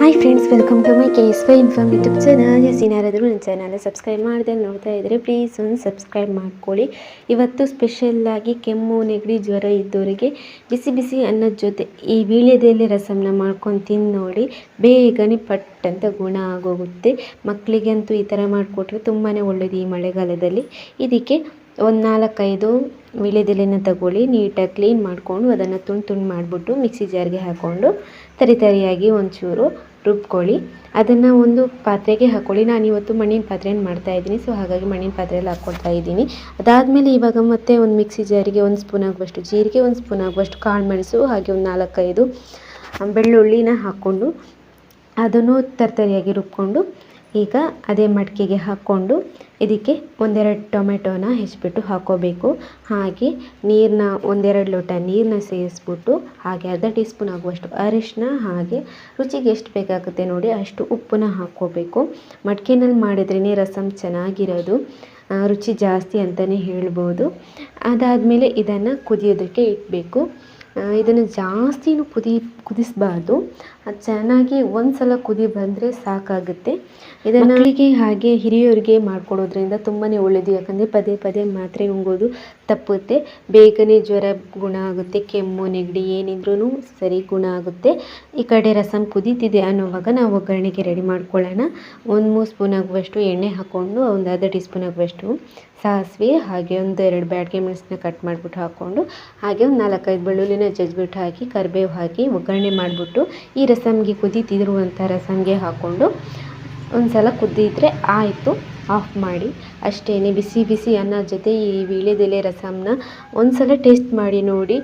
Hi friends welcome to my K S Y inform YouTube channel S ಯಾರಾದರೂ ನನ್ನ channel subscribe ಮಾಡಿದೆ ನೋಡ್ತಾ ಇದ್ದರೆ ಪ್ಲೀಸ್ ಒಂದು ಸಬ್ಸ್ಕ್ರೈಬ್ ಮಾಡ್ಕೊಳ್ಳಿ. ಇವತ್ತು ಸ್ಪೆಷಲ್ಲಾಗಿ ಕೆಮ್ಮು, ನೆಗಡಿ, ಜ್ವರ ಇದ್ದವರಿಗೆ ಬಿಸಿ ಬಿಸಿ ಅನ್ನದ ಜೊತೆ ಈ ವೀಳ್ಯದೆಲೆ ರಸಮ್ನ ಮಾಡ್ಕೊಂಡು ತಿಂದು ನೋಡಿ ಬೇಗನೆ ಪಟ್ ಅಂತ ಗುಣ ಆಗೋಗುತ್ತೆ. ಮಕ್ಕಳಿಗಂತೂ ಈ ಥರ ಮಾಡಿಕೊಟ್ರೆ ತುಂಬಾ ಒಳ್ಳೆಯದು ಈ ಮಳೆಗಾಲದಲ್ಲಿ. ಇದಕ್ಕೆ ಒಂದು ನಾಲ್ಕೈದು ವೀಳ್ಯದೆಲೆನ ತಗೊಳ್ಳಿ, ನೀಟಾಗಿ ಕ್ಲೀನ್ ಮಾಡಿಕೊಂಡು ಅದನ್ನು ತುಂಡು ತುಂಡು ಮಾಡಿಬಿಟ್ಟು ಮಿಕ್ಸಿ ಜಾರ್ಗೆ ಹಾಕ್ಕೊಂಡು ತರಿ ತರಿಯಾಗಿ ಒಂಚೂರು ರುಬ್ಕೊಳ್ಳಿ. ಅದನ್ನು ಒಂದು ಪಾತ್ರೆಗೆ ಹಾಕ್ಕೊಳ್ಳಿ ನಾನು ಇವತ್ತು ಮಣ್ಣಿನ ಪಾತ್ರೆಯನ್ನು ಮಾಡ್ತಾಯಿದ್ದೀನಿ ಸೊ ಹಾಗಾಗಿ ಮಣ್ಣಿನ ಪಾತ್ರೆಯಲ್ಲಿ ಹಾಕ್ಕೊಳ್ತಾ ಇದ್ದೀನಿ. ಅದಾದಮೇಲೆ ಇವಾಗ ಮತ್ತೆ ಒಂದು ಮಿಕ್ಸಿ ಜಾರಿಗೆ ಒಂದು ಸ್ಪೂನ್ ಆಗುವಷ್ಟು ಜೀರಿಗೆ, ಒಂದು ಸ್ಪೂನ್ ಆಗುವಷ್ಟು ಕಾಳು ಮೆಣಸು ಹಾಗೆ ಒಂದು ನಾಲ್ಕೈದು ಬೆಳ್ಳುಳ್ಳಿನ ಹಾಕ್ಕೊಂಡು ಅದನ್ನು ತರ್ತರಿಯಾಗಿ ರುಬ್ಕೊಂಡು ಈಗ ಅದೇ ಮಡಿಕೆಗೆ ಹಾಕ್ಕೊಂಡು ಇದಕ್ಕೆ ಒಂದೆರಡು ಟೊಮೆಟೊನ ಹೆಚ್ಚಿಬಿಟ್ಟು ಹಾಕ್ಕೋಬೇಕು ಹಾಗೆ ನೀರನ್ನ ಒಂದೆರಡು ಲೋಟ ನೀರನ್ನ ಸೇರಿಸ್ಬಿಟ್ಟು ಹಾಗೆ ಅರ್ಧ ಟೀ ಸ್ಪೂನ್ ಆಗುವಷ್ಟು ಅರಿಶಿನ ಹಾಗೆ ರುಚಿಗೆ ಎಷ್ಟು ಬೇಕಾಗುತ್ತೆ ನೋಡಿ ಅಷ್ಟು ಉಪ್ಪನ್ನ ಹಾಕ್ಕೋಬೇಕು. ಮಡಿಕೆನಲ್ಲಿ ಮಾಡಿದ್ರೇ ರಸಮ್ ಚೆನ್ನಾಗಿರೋದು ರುಚಿ ಜಾಸ್ತಿ ಅಂತಲೇ ಹೇಳ್ಬೋದು. ಅದಾದಮೇಲೆ ಇದನ್ನು ಕುದಿಯೋದಕ್ಕೆ ಇಡಬೇಕು. ಇದನ್ನು ಜಾಸ್ತಿನೂ ಕುದಿ, ಕುದಿಸಬಾರ್ದು. ಅದು ಚೆನ್ನಾಗಿ ಒಂದು ಸಲ ಕುದಿ ಬಂದರೆ ಸಾಕಾಗುತ್ತೆ. ಇದನ್ನು ಮಕ್ಕಳಿಗೆ ಹಾಗೆ ಹಿರಿಯರಿಗೆ ಮಾಡಿಕೊಡೋದ್ರಿಂದ ತುಂಬಾ ಒಳ್ಳೆಯದು ಯಾಕಂದರೆ ಪದೇ ಪದೇ ಮಾತ್ರೆ ನುಂಗೋದು ತಪ್ಪುತ್ತೆ. ಬೇಗನೆ ಜ್ವರ ಗುಣ ಆಗುತ್ತೆ. ಕೆಮ್ಮು, ನೆಗಡಿ ಏನಿದ್ರೂ ಸರಿ ಗುಣ ಆಗುತ್ತೆ. ಈ ಕಡೆ ರಸಮ್ ಕುದೀತಿದೆ ಅನ್ನೋವಾಗ ನಾವು ಒಗ್ಗರಣೆಗೆ ರೆಡಿ ಮಾಡ್ಕೊಳ್ಳೋಣ. ಒಂದು ಮೂರು ಸ್ಪೂನ್ ಆಗುವಷ್ಟು ಎಣ್ಣೆ ಹಾಕ್ಕೊಂಡು ಒಂದು ಅರ್ಧ ಟೀ ಸ್ಪೂನ್ ಆಗುವಷ್ಟು ಸಾಸಿವೆ, ಹಾಗೆ ಒಂದು ಎರಡು ಬ್ಯಾಡ್ಗೆ ಮೆಣಸನ್ನ ಕಟ್ ಮಾಡಿಬಿಟ್ಟು ಹಾಕ್ಕೊಂಡು ಹಾಗೆ ಒಂದು ನಾಲ್ಕೈದು ಬೆಳ್ಳುಳ್ಳಿನ ಜಜ್ಬಿಟ್ಟು ಹಾಕಿ, ಕರಿಬೇವು ಹಾಕಿ ಒಗ್ಗರಣೆ ಮಾಡಿಬಿಟ್ಟು ಈ ರಸಮ್ಗೆ ಕುದೀತಿರುವಂಥ ರಸಮ್ಗೆ ಹಾಕ್ಕೊಂಡು ಒಂದು ಸಲ ಕುದ್ದಿದ್ರೆ ಆಯಿತು, ಆಫ್ ಮಾಡಿ. ಅಷ್ಟೇ ಬಿಸಿ ಬಿಸಿ ಅನ್ನದ ಜೊತೆ ಈ ವೀಳ್ಯದೆಲೆ ರಸಮ್ನ ಒಂದು ಸಲ ಟೇಸ್ಟ್ ಮಾಡಿ ನೋಡಿ.